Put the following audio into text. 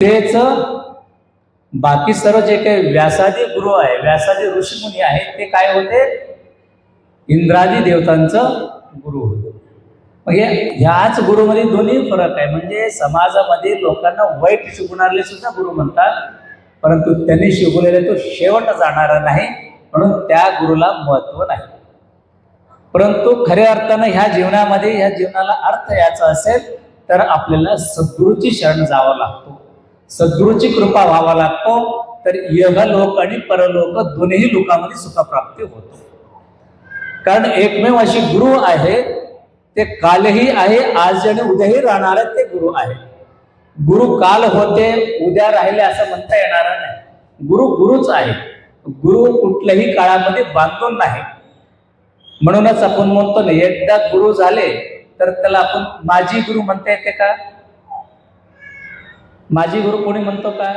तेच बाकी सर्व जे काही व्यासादी गुरु आहे व्यासादी ऋषीमुनी आहेत ते काय होते? इंद्रादी देवतांचं गुरु होते. म्हणजे ह्याच गुरुमध्ये दोन्ही फरक आहे. म्हणजे समाजामध्ये लोकांना वाईट शिकवणारे सुद्धा गुरु म्हणतात परंतु त्यांनी शिकवलेले तो शेवट जाणारा नाही म्हणून त्या गुरुला महत्त्व नाही. परंतु खऱ्या अर्थानं ह्या जीवनामध्ये ह्या जीवनाला अर्थ याचा असेल तर आपल्याला सद्गुरूची शरण जावं लागतो. सद्गुरूची कृपा व्हावा लागतो तर यहलोक आणि परलोक दोन्ही लोकांमध्ये सुखप्राप्ती होतो. कारण एकमेव अशी गुरु आहे ते कालही आहे आज आणि उद्याही राहणारे ते गुरु आहे. गुरु काल होते उद्या राहिले असं म्हणता येणार नाही. गुरु गुरुच आहे. गुरु कुठल्याही काळामध्ये बांधून नाही. म्हणूनच आपण म्हणतो ना एकदा गुरु झाले तर त्याला आपण माझी गुरु म्हणता येते का? माझी गुरु कोणी म्हणतो का?